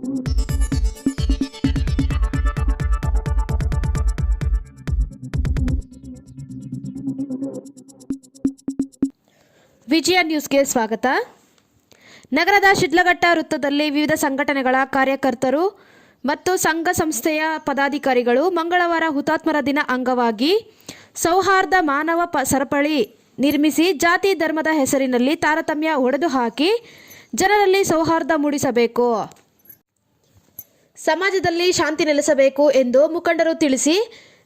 ವಿಜಯ ನ್ಯೂಸ್ಗೆ ಸ್ವಾಗತ. ನಗರದ ಶಿಡ್ಲಘಟ್ಟ ವೃತ್ತದಲ್ಲಿ ವಿವಿಧ ಸಂಘಟನೆಗಳ ಕಾರ್ಯಕರ್ತರು ಮತ್ತು ಸಂಘ ಸಂಸ್ಥೆಯ ಪದಾಧಿಕಾರಿಗಳು ಮಂಗಳವಾರ ಹುತಾತ್ಮರ ದಿನ ಅಂಗವಾಗಿ ಸೌಹಾರ್ದ ಮಾನವ ಪ, ಸರಪಳಿ ನಿರ್ಮಿಸಿ ಜಾತಿ ಧರ್ಮದ ಹೆಸರಿನಲ್ಲಿ ತಾರತಮ್ಯ ಒಡೆದು ಹಾಕಿ ಜನರಲ್ಲಿ ಸೌಹಾರ್ದ ಮೂಡಿಸಬೇಕು. ಸಮಾಜದಲ್ಲಿ ಶಾಂತಿ ನೆಲೆಸಬೇಕು ಎಂದು ಮುಖಂಡರು ತಿಳಿಸಿ,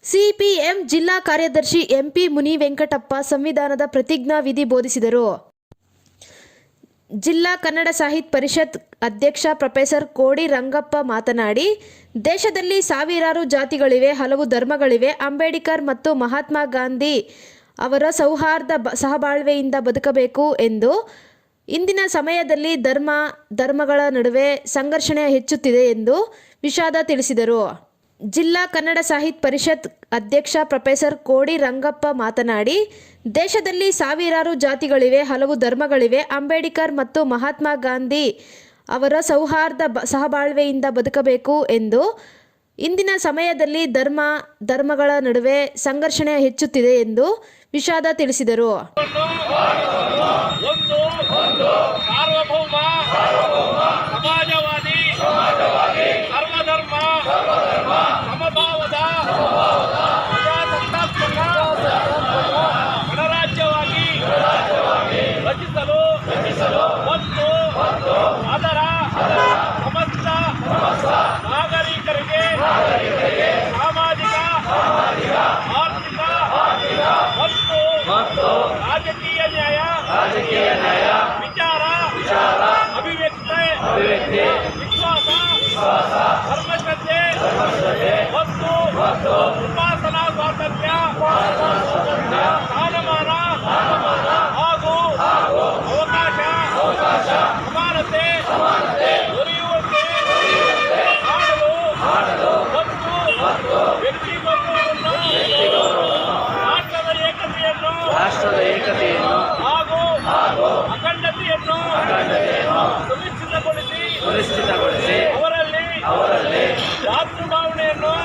ಸಿಪಿಎಂ ಜಿಲ್ಲಾ ಕಾರ್ಯದರ್ಶಿ ಎಂಪಿ ಮುನಿ ವೆಂಕಟಪ್ಪ ಸಂವಿಧಾನದ ಪ್ರತಿಜ್ಞಾ ವಿಧಿ ಬೋಧಿಸಿದರು. ಜಿಲ್ಲಾ ಕನ್ನಡ ಸಾಹಿತ್ಯ ಪರಿಷತ್ ಅಧ್ಯಕ್ಷ ಪ್ರೊಫೆಸರ್ ಕೋಡಿ ರಂಗಪ್ಪ ಮಾತನಾಡಿ, ದೇಶದಲ್ಲಿ ಸಾವಿರಾರು ಜಾತಿಗಳಿವೆ, ಹಲವು ಧರ್ಮಗಳಿವೆ, ಅಂಬೇಡ್ಕರ್ ಮತ್ತು ಮಹಾತ್ಮ ಗಾಂಧಿ ಅವರ ಸೌಹಾರ್ದ ಸಹಬಾಳ್ವೆಯಿಂದ ಬದುಕಬೇಕು ಎಂದು ಇಂದಿನ ಸಮಯದಲ್ಲಿ ಧರ್ಮ, ಧರ್ಮಗಳ ನಡುವೆ ಸಂಘರ್ಷಣೆ ಹೆಚ್ಚುತ್ತಿದೆ ಎಂದು ವಿಷಾದ ತಿಳಿಸಿದರು. ಜಿಲ್ಲಾ ಕನ್ನಡ ಸಾಹಿತ್ಯ ಪರಿಷತ್ ಅಧ್ಯಕ್ಷ ಪ್ರೊಫೆಸರ್ ಕೋಡಿ ರಂಗಪ್ಪ ಮಾತನಾಡಿ, ದೇಶದಲ್ಲಿ ಸಾವಿರಾರು ಜಾತಿಗಳಿವೆ, ಹಲವು ಧರ್ಮಗಳಿವೆ. ಅಂಬೇಡ್ಕರ್ ಮತ್ತು ಮಹಾತ್ಮ ಗಾಂಧಿ ಅವರ ಸೌಹಾರ್ದ ಸಹಬಾಳ್ವೆಯಿಂದ ಬದುಕಬೇಕು ಎಂದು ಇಂದಿನ ಸಮಯದಲ್ಲಿ ಧರ್ಮ ಧರ್ಮಗಳ ನಡುವೆ ಸಂಘರ್ಷಣೆ ಹೆಚ್ಚುತ್ತಿದೆ ಎಂದು ವಿಷಾದ ತಿಳಿಸಿದರು. ನ್ಯಾಯ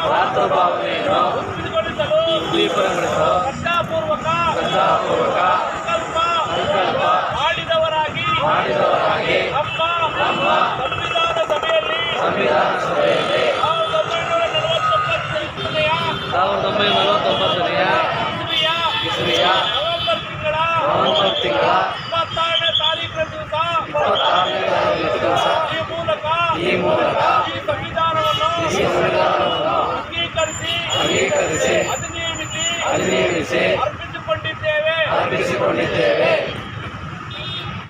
ಭಾವನೆಯನ್ನು ದೀಪಗೊಳಿಸಲು ಶ್ರದ್ಧಾಪೂರ್ವಕ ಶ್ರದ್ಧಾಪೂರ್ವಕ ಸಂಕಲ್ಪ ಮಾಡಿದವರಾಗಿ ಮಾಡಿದವರಾಗಿ ನಮ್ಮ ಸಂವಿಧಾನ ಸಭೆಯಲ್ಲಿ ಸಂವಿಧಾನ ಸಭೆಯಲ್ಲಿ ಸಾವಿರದ ಒಂಬೈನೂರ ಸಾವಿರದ ನಲವತ್ತೊಂಬತ್ತನೆಯ ಇಸ್ವಿಯ ಇಸವಿಯ ನವೆಂಬರ್ ತಿಂಗಳ ನವೆಂಬರ್ ತಿಂಗಳ ಇಪ್ಪತ್ತಾರನೇ ದಿವಸ. ಇಪ್ಪತ್ತಾರನೇ ದಿವಸ. ಈ ಮೂಲಕ ಈ ಮೂಲಕ ಅಧಿನಿಯಮಿಸಿ ಅರ್ಪಿಸಿಕೊಂಡಿದ್ದೇವೆ ಅರ್ಪಿಸಿಕೊಂಡಿದ್ದೇವೆ